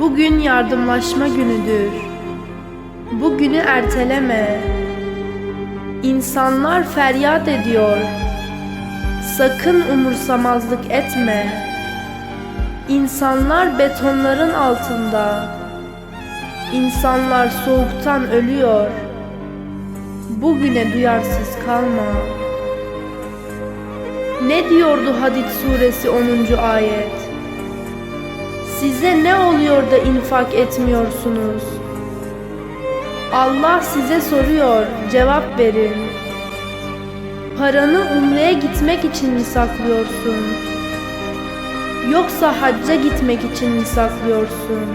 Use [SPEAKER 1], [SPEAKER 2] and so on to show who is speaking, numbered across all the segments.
[SPEAKER 1] Bugün yardımlaşma günüdür. Bugünü erteleme. İnsanlar feryat ediyor. Sakın umursamazlık etme. İnsanlar betonların altında. İnsanlar soğuktan ölüyor. Bugüne duyarsız kalma. Ne diyordu Hadid suresi 10. ayet? Size ne oluyor da infak etmiyorsunuz? Allah size soruyor, cevap verin. Paranı umreye gitmek için mi saklıyorsun? Yoksa hacca gitmek için mi saklıyorsun?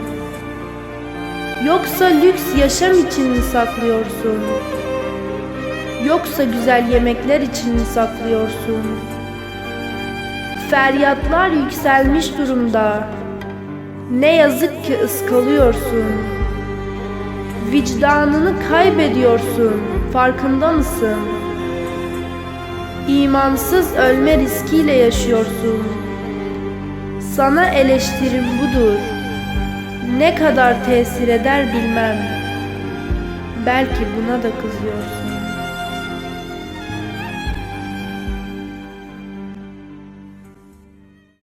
[SPEAKER 1] Yoksa lüks yaşam için mi saklıyorsun? Yoksa güzel yemekler için mi saklıyorsun? Feryatlar yükselmiş durumda. Ne yazık ki ıskalıyorsun. Vicdanını kaybediyorsun. Farkında mısın? İmansız ölme riskiyle yaşıyorsun. Sana eleştirim budur. Ne kadar tesir eder bilmem. Belki buna da kızıyorsun.